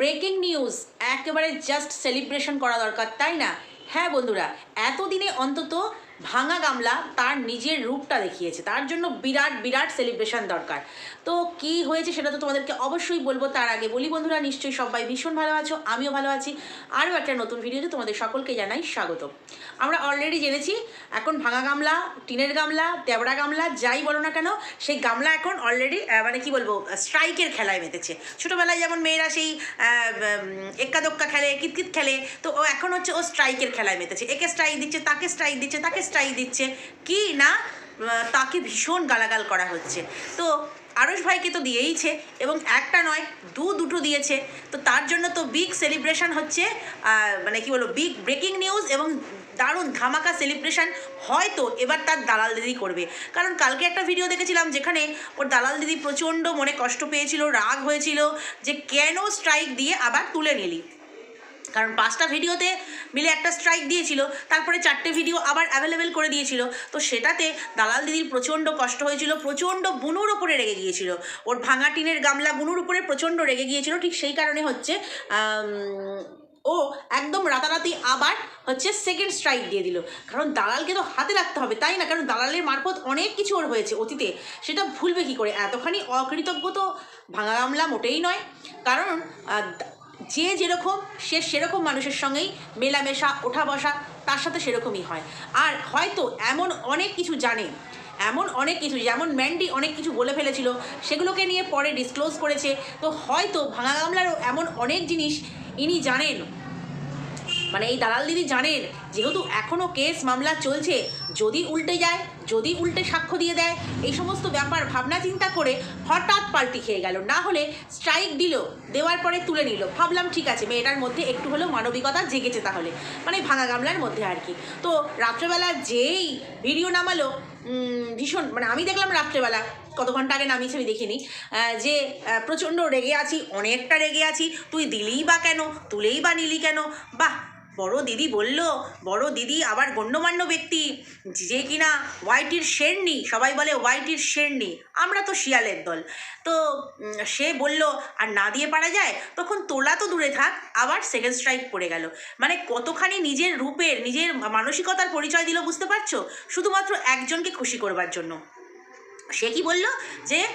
Breaking news একেবারে just celebration করা দরকার তাই না? হ্যাঁ বন্ধুরা এতদিনে অন্তত ভাঙা গামলা তার নিজের রূপটা দেখিয়েছে। তার জন্য বিরাট বিরাট সেলিব্রেশন দরকার। তো কি হয়েছে সেটা তো তোমাদেরকে অবশ্যই বলব। তার আগে বলি বন্ধুরা, নিশ্চয়ই সবাই ভীষণ ভালো আছো, আমিও ভালো আছি। আরও একটা নতুন ভিডিওতে তোমাদের সকলকে জানাই স্বাগত। আমরা অলরেডি জেনেছি, এখন ভাঙা গামলা, টিনের গামলা, তেওড়া গামলা, যাই বলো না কেন, সেই গামলা এখন অলরেডি মানে কি বলব স্ট্রাইকের খেলায় মেতেছে। ছোটোবেলায় যেমন মেয়েরা সেই এক্কা দোক্কা খেলে, কিতকিত খেলে, তো ও এখন হচ্ছে ও স্ট্রাইকের খেলায় মেতেছে। একে স্ট্রাইক দিচ্ছে, তাকে স্ট্রাইক দিচ্ছে, তাকে স্ট্রাইক দিচ্ছে। কি না তাকে ভীষণ গালাগাল করা হচ্ছে। তো আরুষ ভাইকে তো দিয়েইছে এবং একটা নয়, দু দুটো দিয়েছে। তো তার জন্য তো বিগ সেলিব্রেশন হচ্ছে মানে কি বলব বিগ ব্রেকিং নিউজ এবং দারুণ ধামাকা সেলিব্রেশন হয়তো এবার তার দালাল দিদি করবে। কারণ কালকে একটা ভিডিও দেখেছিলাম যেখানে ওর দালাল দিদি প্রচণ্ড মনে কষ্ট পেয়েছিল, রাগ হয়েছিল যে কেন স্ট্রাইক দিয়ে আবার তুলে নিলি? কারণ পাঁচটা ভিডিওতে মিলে একটা স্ট্রাইক দিয়েছিল, তারপরে চারটে ভিডিও আবার অ্যাভেলেবেল করে দিয়েছিল। তো সেটাতে দালাল দিদির প্রচণ্ড কষ্ট হয়েছিল, প্রচণ্ড বুনুর ওপরে রেগে গিয়েছিল। ওর ভাঙা টিনের গামলা বুনুর উপরে প্রচণ্ড রেগে গিয়েছিল, ঠিক সেই কারণে হচ্ছে ও একদম রাতারাতি আবার হচ্ছে সেকেন্ড স্ট্রাইক দিয়ে দিল। কারণ দালালকে তো হাতে রাখতে হবে, তাই না? কারণ দালালের মারফত অনেক কিছু ওর হয়েছে অতীতে। সেটা ভুলবে কী করে? এতখানি অকৃতজ্ঞ তো ভাঙা গামলা মোটেই নয়। কারণ যে যেরকম, সে সেরকম মানুষের সঙ্গেই মেলামেশা ওঠা বসা তার সাথে সেরকমই হয়। আর হয়তো এমন অনেক কিছু জানে, এমন অনেক কিছু, যেমন ম্যান্ডি অনেক কিছু বলে ফেলেছিল, সেগুলোকে নিয়ে পরে ডিসক্লোজ করেছে। তো হয়তো ভাঙা গামলারও এমন অনেক জিনিস ইনি জানেন। মানে এই দালাল দিদি জানেন, যেহেতু এখনও কেস মামলা চলছে, যদি উল্টে যায় যদি উল্টে সাক্ষ্য দিয়ে দেয়, এই সমস্ত ব্যাপার ভাবনা চিন্তা করে হঠাৎ পাল্টি খেয়ে গেল। না হলে স্ট্রাইক দিল, দেওয়ার পরে তুলে নিল। ভাবলাম ঠিক আছে, মেয়েটার মধ্যে একটু হলেও মানবিকতা জেগেছে তাহলে। মানে ভাঙা গামলার মধ্যে আর কি। তো রাত্রেবেলা যেই ভিডিও নামালো ভীষণ মানে আমি দেখলাম রাত্রেবেলা কত ঘণ্টা আগে নামিয়েছি আমি দেখিনি যে প্রচণ্ড রেগে আছি, অনেকটা রেগে আছি, তুই দিলিই বা কেন, তুলেই বা নিলি কেন, বাহ! বড় দিদি বলল, বড় দিদি আবার গণ্যমান্য ব্যক্তি। যে কিনা ওয়াইটির শেরনি, সবাই বলে ওয়াইটির শেরনি, আমরা তো শিয়ালের দল। তো সে বলল, আর না দিয়ে পারা যায়? তখন তোলা তো দূরে থাক। আবার সেকেন্ড স্ট্রাইক পড়ে গেল। মানে কতখানি নিজের রূপের, নিজের মানসিকতার পরিচয় দিল বুঝতে পারছ? শুধুমাত্র একজনকে খুশি করবার জন্য। সে কি বলল? যে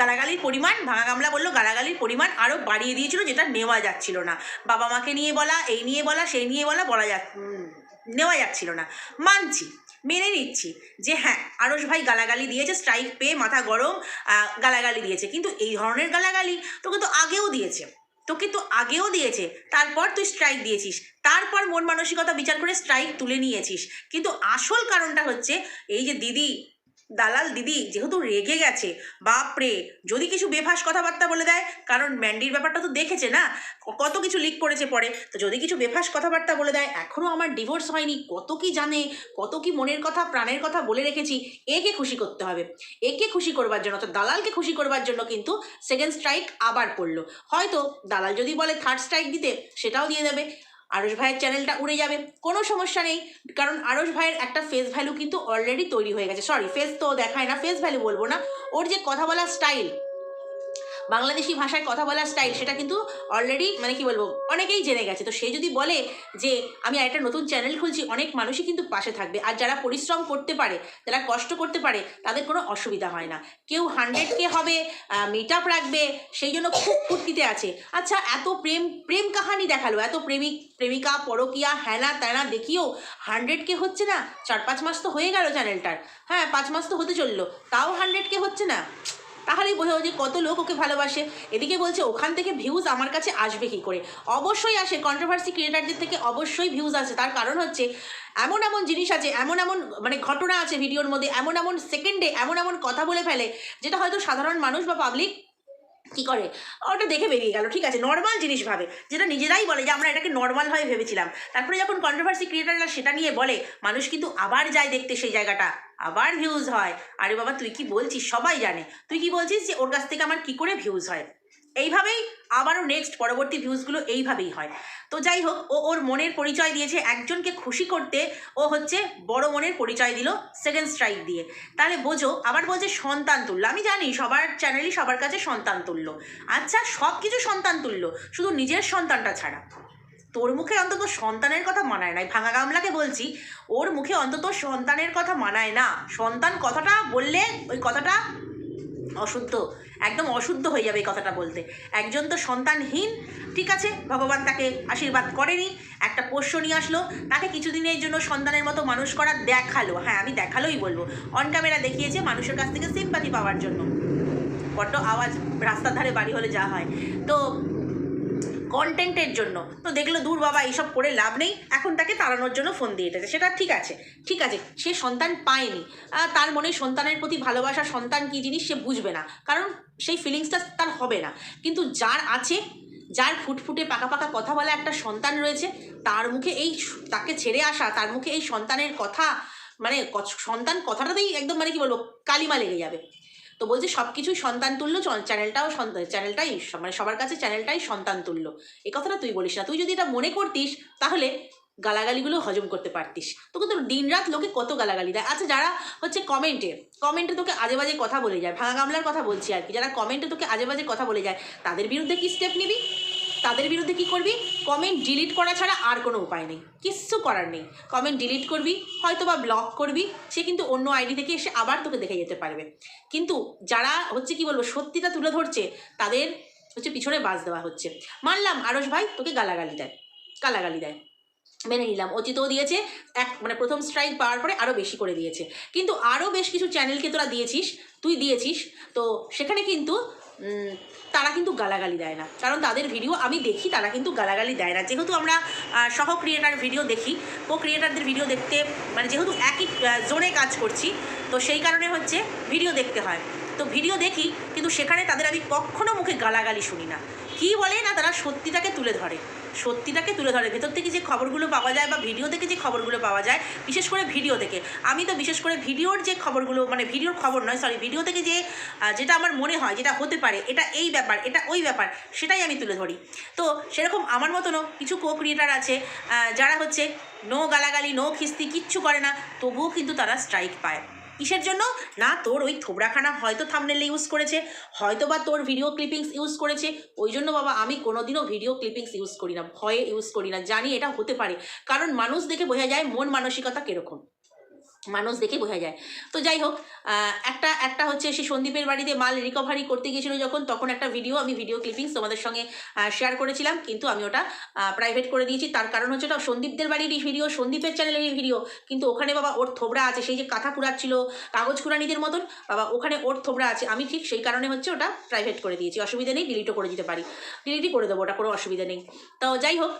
গালাগালির পরিমাণ, ভাঙা গামলা বলল, গালাগালির পরিমাণ আরও বাড়িয়ে দিয়েছিল যেটা নেওয়া যাচ্ছিল না। বাবা মাকে নিয়ে বলা, এই নিয়ে বলা, সেই নিয়ে বলা বলা যা নেওয়া যাচ্ছিল না। মানছি, মেনে নিচ্ছি যে হ্যাঁ আরস ভাই গালাগালি দিয়েছে স্ট্রাইক পেয়ে মাথা গরম গালাগালি দিয়েছে। কিন্তু এই ধরনের গালাগালি তোকে তো আগেও দিয়েছে। তোকে তো আগেও দিয়েছে। তারপর তুই স্ট্রাইক দিয়েছিস। তারপর মন মানসিকতা বিচার করে স্ট্রাইক তুলে নিয়েছিস। কিন্তু আসল কারণটা হচ্ছে, এই যে দিদি দালাল দিদি, যেহেতু রেগে গেছে, বাপরে, যদি কিছু বেফাস কথাবার্তা বলে দেয়, কারণ ম্যান্ডির ব্যাপারটা তো দেখেছে না? কত কিছু লিক করেছে পরে। তো যদি কিছু বেফাস কথাবার্তা বলে দেয় এখনও আমার ডিভোর্স হয়নি, কত কি জানে, কত কি মনের কথা, প্রাণের কথা বলে রেখেছি, একে খুশি করতে হবে। একে খুশি করবার জন্য তো দালালকে খুশি করবার জন্য কিন্তু সেকেন্ড স্ট্রাইক আবার পড়ল। হয়তো দালাল যদি বলে থার্ড স্ট্রাইক দিতে, সেটাও দিয়ে দেবে। আরস ভাইয়ের চ্যানেলটা উড়ে যাবে। কোনো সমস্যা নেই, কারণ আরস ভাইয়ের একটা ফেস ভ্যালু কিন্তু অলরেডি তৈরি হয়ে গেছে। সরি ফেস তো দেখায় না ফেস ভ্যালু বলব না। ওর যে কথা বলার স্টাইল বাংলাদেশি ভাষায় কথা বলার স্টাইল সেটা কিন্তু অলরেডি মানে কি বলব, অনেকেই জেনে গেছে। তো সে যদি বলে যে, আমি একটা নতুন চ্যানেল খুলছি অনেক মানুষই কিন্তু পাশে থাকবে। আর যারা পরিশ্রম করতে পারে, যারা কষ্ট করতে পারে, তাদের কোনো অসুবিধা হয় না। কেউ হান্ড্রেড কে হবে মিট আপ রাখবে, সেই জন্য খুব ফুর্তিতে আছে। আচ্ছা এত প্রেম প্রেম কাহানি দেখাল। এত প্রেমিক, প্রেমিকা, পরকিয়া হ্যানা ত্যানা দেখিও হান্ড্রেড কে হচ্ছে না? চার পাঁচ মাস তো হয়ে গেল চ্যানেলটার হ্যাঁ পাঁচ মাস তো হতে চলল। তাও হান্ড্রেড কে হচ্ছে না? তাহলেই বোঝা যে কত লোক ওকে ভালোবাসে। এদিকে বলছে, ওখান থেকে ভিউজ আমার কাছে আসবে কি করে? অবশ্যই আসে কন্ট্রোভার্সি ক্রিয়েটারদের থেকে অবশ্যই ভিউজ আসে। তার কারণ হচ্ছে, এমন এমন জিনিস আছে, এমন এমন মানে ঘটনা আছে ভিডিওর মধ্যে, এমন এমন সেকেন্ডে এমন এমন কথা বলে ফেলে, যেটা হয়তো সাধারণ মানুষ বা পাবলিক কি করে? ওটা দেখে বেরিয়ে গেল, ঠিক আছে? নর্মাল জিনিস ভাবে। যেটা নিজেরাই বলে যে আমরা এটাকে নর্মাল ভাবে ভেবেছিলাম। তারপরে যখন কন্ট্রোভার্সি ক্রিয়েটাররা সেটা নিয়ে বলে, মানুষ কিন্তু আবার যায় দেখতে সেই জায়গাটা। আবার ভিউজ হয়। আরে বাবা, তুই কি বলছিস? সবাই জানে। তুই কি বলছিস যে ওর কাছ থেকে আমার কি করে ভিউজ হয়? এইভাবেই আবারও নেক্সট পরবর্তী ভিউজগুলো এইভাবেই হয়। তো যাই হোক, ও ওর মনের পরিচয় দিয়েছে, একজনকে খুশি করতে ও হচ্ছে বড় মনের পরিচয় দিল সেকেন্ড স্ট্রাইক দিয়ে। তাহলে বোঝো, আবার বলছে সন্তান তুললো আমি জানি সবার চ্যানেলই সবার কাছে সন্তান তুললো আচ্ছা সব কিছু সন্তান তুললো শুধু নিজের সন্তানটা ছাড়া। তোর মুখে অন্তত সন্তানের কথা মানায় নাই। ভাঙা গামলাকে বলছি, ওর মুখে অন্তত সন্তানের কথা মানায় না। সন্তান কথাটা বললে ওই কথাটা অশুদ্ধ। একদম অশুদ্ধ হয়ে যাবে এই কথাটা বলতে। একজন তো সন্তানহীন, ঠিক আছে? ভগবান তাকে আশীর্বাদ করেনি, একটা পোষ্য নিয়ে আসলো, তাকে কিছুদিনের জন্য সন্তানের মতো মানুষ করা দেখাল। হ্যাঁ আমি দেখালোই বলব। অন ক্যামেরা দেখিয়েছে মানুষের কাছ থেকে সিম্পাথি পাওয়ার জন্য। বড্ড আওয়াজ, রাস্তার ধারে বাড়ি হলে যা হয়। তো কন্টেন্টের জন্য। তো দেখল দূর বাবা এইসব করে লাভ নেই, এখন তাকে তাড়ানোর জন্য ফোন দিয়ে এটেছে সেটা ঠিক আছে ঠিক আছে, সে সন্তান পায়নি। তার মনে সন্তানের প্রতি ভালোবাসা, সন্তান কী জিনিস সে বুঝবে না, কারণ সেই ফিলিংসটা তার হবে না। কিন্তু যার আছে, যার ফুটফুটে পাকা পাকা কথা বলা একটা সন্তান রয়েছে, তার মুখে এই তাকে ছেড়ে আসা, তার মুখে এই সন্তানের কথা মানে সন্তান কথাটাতেই একদম মানে কি বলব, কালিমা লেগে যাবে। তো বলছে সব কিছুই সন্তান তুল্য চ্যানেলটাও চ্যানেলটাই মানে সবার কাছে চ্যানেলটাই সন্তান তুল্য। এ কথাটা তুই বলিস না। তুই যদি এটা মনে করতিস, তাহলে গালাগালিগুলো হজম করতে পারতিস। তো দিন রাত লোকে কত গালাগালি দেয়। আচ্ছা যারা হচ্ছে কমেন্টে কমেন্টে তোকে আজে বাজে কথা বলে যায়, ভাঙা গামলার কথা বলছি আর কি, যারা কমেন্টে তোকে আজে বাজে কথা বলে যায়, তাদের বিরুদ্ধে কি স্টেপ নিবি? তাদের বিরুদ্ধে কি করবি? কমেন্ট ডিলিট করা ছাড়া আর কোনো উপায় নেই। কিচ্ছু করার নেই। কমেন্ট ডিলিট করবি হয়তো বা ব্লক করবি, সে কিন্তু অন্য আইডি থেকে এসে আবার তোকে দেখে যেতে পারবে। কিন্তু যারা হচ্ছে কি বলব, সত্যিটা তুলে ধরছে, তাদের হচ্ছে পিছনে বাজ দেওয়া হচ্ছে। মানলাম আরস ভাই, তোকে গালাগালি দেয়। গালাগালি দেয়। মেনে নিলাম। অচিতও দিয়েছে, এক মানে প্রথম স্ট্রাইক পাওয়ার পরে আরও বেশি করে দিয়েছে। কিন্তু আরও বেশ কিছু চ্যানেলকে তোরা দিয়েছিস, তুই দিয়েছিস। তো সেখানে কিন্তু তারা কিন্তু গালাগালি দেয় না। কারণ তাদের ভিডিও আমি দেখি, তারা কিন্তু গালাগালি দেয় না। যেহেতু আমরা সহ ক্রিয়েটার ভিডিও দেখি কো ক্রিয়েটারদের ভিডিও দেখতে মানে যেহেতু একই জোনে কাজ করছি, তো সেই কারণে হচ্ছে ভিডিও দেখতে হয়। তো ভিডিও দেখি, কিন্তু সেখানে তাদের আমি কখনো মুখে গালাগালি শুনি না। কি বলে না তারা সত্যিটাকে তুলে ধরে, সত্যিটাকে তুলে ধরে। ভেতর থেকে যে খবরগুলো পাওয়া যায় বা ভিডিও থেকে যে খবরগুলো পাওয়া যায়, বিশেষ করে ভিডিও থেকে। আমি তো বিশেষ করে ভিডিওর যে খবরগুলো মানে ভিডিওর খবর নয় সরি ভিডিও থেকে যে যেটা আমার মনে হয়, যেটা হতে পারে, এটা এই ব্যাপার, এটা ওই ব্যাপার, সেটাই আমি তুলে ধরি। তো সেরকম আমার মতনও কিছু কো ক্রিয়েটার আছে যারা হচ্ছে নো গালাগালি নো খিস্তি, কিচ্ছু করে না, তবুও কিন্তু তারা স্ট্রাইক পায়। কিসের জন্য? না, তোর ওই থোবড়াখানা হয়তো থামনেলে ইউজ করেছে হয়তো বা তোর ভিডিও ক্লিপিংস ইউজ করেছে, ওই জন্য বাবা আমি কোনোদিনও ভিডিও ক্লিপিংস ইউজ করি না, ভয়ে ইউজ করি না, জানি এটা হতে পারে, কারণ মানুষ দেখে বোঝা যায় মন মানসিকতা কীরকম। মানুষ দেখে বোঝা যায়। তো যাই হোক একটা একটা হচ্ছে সে সন্দীপের বাড়িতে মাল রিকভারি করতে গিয়েছিল যখন, তখন একটা ভিডিও আমি ভিডিও ক্লিপিংস তোমাদের সঙ্গে শেয়ার করেছিলাম, কিন্তু আমি ওটা প্রাইভেট করে দিয়েছি। তার কারণ হচ্ছে ওটা সন্দীপদের বাড়িরই ভিডিও সন্দীপের চ্যানেলেরই ভিডিও কিন্তু ওখানে বাবা ওর থোবড়া আছে, সেই যে কাঁথা কুড়াচ্ছিল, কাগজ কুড়ানিদের মতন, বাবা ওখানে ওর থোবড়া আছে। আমি ঠিক সেই কারণে হচ্ছে ওটা প্রাইভেট করে দিয়েছি। অসুবিধা নেই ডিলিটও করে দিতে পারি। ডিলিটই করে দেবো, ওটা কোনো অসুবিধা নেই। তো যাই হোক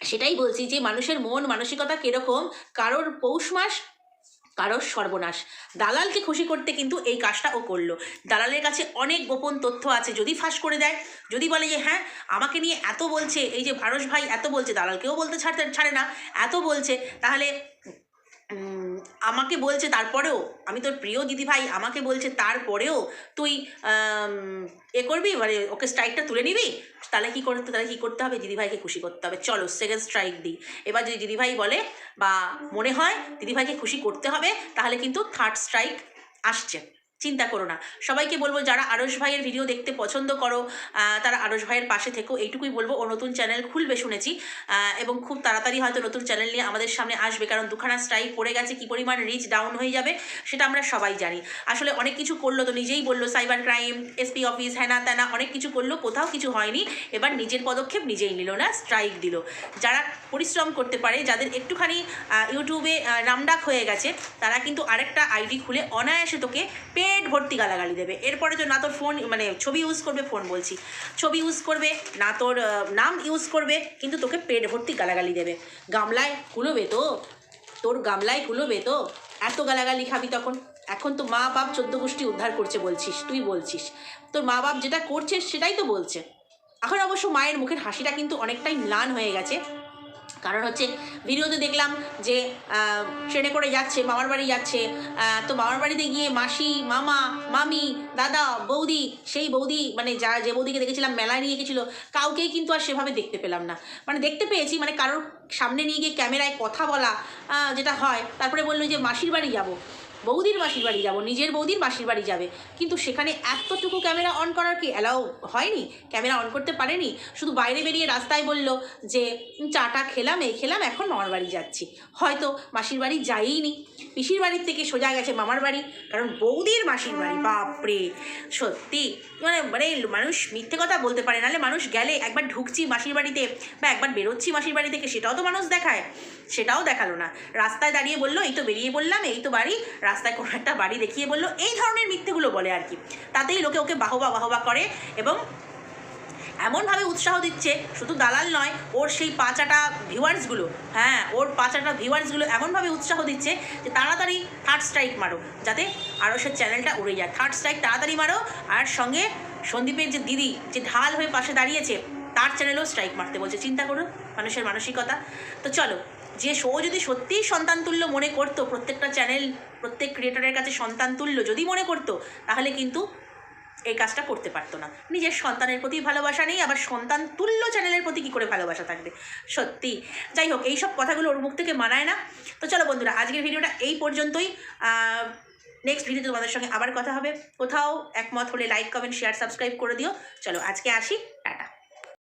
সেটাই বলছি যে মানুষের মন, মানসিকতা কীরকম, কারোর পৌষ মাস, কারোর সর্বনাশ। দালালকে খুশি করতে কিন্তু এই কাজটা ও করল। দালালের কাছে অনেক গোপন তথ্য আছে, যদি ফাঁস করে দেয়, যদি বলে যে হ্যাঁ আমাকে নিয়ে এত বলছে, এই যে ভারস ভাই এত বলছে, দালালকেও বলতে ছাড়তে, ছাড়ে না, এত বলছে, তাহলে আমাকে বলছে তারপরেও, আমি তোর প্রিয় দিদি ভাই আমাকে বলছে তারপরেও তুই এ করবি? মানে ওকে স্ট্রাইকটা তুলে নিবি? তাহলে কী করতে, তাহলে কী করতে হবে? দিদিভাইকে খুশি করতে হবে। চলো সেকেন্ড স্ট্রাইক দিই। এবার যদি দিদিভাই বলে বা মনে হয় দিদিভাইকে খুশি করতে হবে, তাহলে কিন্তু থার্ড স্ট্রাইক আসছে। চিন্তা করো না। সবাইকে বলব যারা আরস ভাইয়ের ভিডিও দেখতে পছন্দ করো তারা আরস ভাইয়ের পাশে থেকো। এইটুকুই বলব, ও নতুন চ্যানেল খুলবে শুনেছি এবং খুব তাড়াতাড়ি হয়তো নতুন চ্যানেল নিয়ে আমাদের সামনে আসবে, কারণ দুখানা স্ট্রাইক পড়ে গেছে, কী পরিমাণ রিচ ডাউন হয়ে যাবে, সেটা আমরা সবাই জানি। আসলে অনেক কিছু করল তো নিজেই বলল সাইবার ক্রাইম এসপি অফিস হ্যানা ত্যানা অনেক কিছু করল, কোথাও কিছু হয়নি। এবার নিজের পদক্ষেপ নিজেই নিল না স্ট্রাইক দিল। যারা পরিশ্রম করতে পারে, যাদের একটুখানি ইউটিউবে নামডাক হয়ে গেছে, তারা কিন্তু আরেকটা আইডি খুলে অনায়াসে তোকে পেট ভর্তি গালাগালি দেবে। এরপরে তো না তোর ফোন মানে ছবি ইউজ করবে ফোন বলছি। ছবি ইউজ করবে, না তোর নাম ইউজ করবে, কিন্তু তোকে পেট ভর্তি গালাগালি দেবে। গামলায় কুলোবে তো? তোর গামলায় কুলোবে তো? এত গালাগালি খাবি তখন? এখন তো মা বাপ চোদ্দ গোষ্ঠী উদ্ধার করছে বলছিস, তুই বলছিস। তোর মা বাপ যেটা করছে সেটাই তো বলছে। এখন অবশ্য মায়ের মুখের হাসিটা কিন্তু অনেকটাই ম্লান হয়ে গেছে। কারণ হচ্ছে ভিডিওতে দেখলাম যে ট্রেনে করে যাচ্ছে, মামার বাড়ি যাচ্ছে তো মামার বাড়িতে গিয়ে মাসি, মামা, মামি, দাদা, বৌদি, সেই বৌদি মানে যা, যে বৌদিকে দেখেছিলাম মেলায় নিয়ে গেছিল, কাউকেই কিন্তু আর সেভাবে দেখতে পেলাম না। মানে দেখতে পেয়েছি মানে কারোর সামনে নিয়ে গিয়ে ক্যামেরায় কথা বলা যেটা হয়, তারপরে বলল যে, মাসির বাড়ি যাব। বৌদির মাসির বাড়ি যাব নিজের বৌদির মাসির বাড়ি যাবে। কিন্তু সেখানে এতটুকু ক্যামেরা অন করার কি অ্যালাউ হয়নি? ক্যামেরা অন করতে পারেনি? শুধু বাইরে বেরিয়ে রাস্তায় বলল যে "উম, চাটা খেলাম এই খেলাম এখন মামার বাড়ি যাচ্ছি। হয়তো মাসির বাড়ি যাইনি। পিসির বাড়ির থেকে সোজা গেছে মামার বাড়ি কারণ বৌদির মাসির বাড়ি বাপরে! সত্যি মানে মানে মানুষ মিথ্যে কথা বলতে পারে নাহলে মানুষ গেলে একবার ঢুকছি মাসির বাড়িতে বা একবার বেরোচ্ছি মাসির বাড়ি থেকে সেটাও তো মানুষ দেখায় সেটাও দেখাল না। রাস্তায় দাঁড়িয়ে বলল এই তো বেরিয়ে বললাম এই তো বাড়ি। রাস্তায় কোনো একটা বাড়ি দেখিয়ে বলল, এই ধরনের মিথ্যেগুলো বলে আর কি। তাতেই লোকে ওকে বাহবা বাহবা করে এবং এমনভাবে উৎসাহ দিচ্ছে, শুধু দালাল নয়, ওর সেই পাঁচাটা ভিউয়ার্সগুলো হ্যাঁ ওর পাঁচাটা ভিউয়ার্সগুলো এমনভাবে উৎসাহ দিচ্ছে যে তাড়াতাড়ি থার্ড স্ট্রাইক মারো, যাতে আরও সে চ্যানেলটা উড়ে যায়। থার্ড স্ট্রাইক তাড়াতাড়ি মারো আর সঙ্গে সন্দীপের যে দিদি, যে ঢাল হয়ে পাশে দাঁড়িয়েছে, তার চ্যানেলেও স্ট্রাইক মারতে বলছে। চিন্তা করো মানুষের মানসিকতা। তো চলো যে শো যদি সত্যিই সন্তান তুল্য মনে করতো, প্রত্যেকটা চ্যানেল প্রত্যেক ক্রিয়েটারের কাছে সন্তান তুল্য যদি মনে করতো, তাহলে কিন্তু এই কাজটা করতে পারতো না। নিজের সন্তানের প্রতি ভালোবাসা নেই, আবার সন্তান তুল্য চ্যানেলের প্রতি কী করে ভালোবাসা থাকবে? সত্যি। যাই হোক, এইসব কথাগুলো ওর মুখ থেকে মানায় না। তো চলো বন্ধুরা, আজকের ভিডিওটা এই পর্যন্তই। নেক্সট ভিডিওতে তোমাদের সঙ্গে আবার কথা হবে। কোথাও একমত হলে লাইক কমেন্ট শেয়ার সাবস্ক্রাইব করে দিও। চলো, আজকে আসি। টাটা।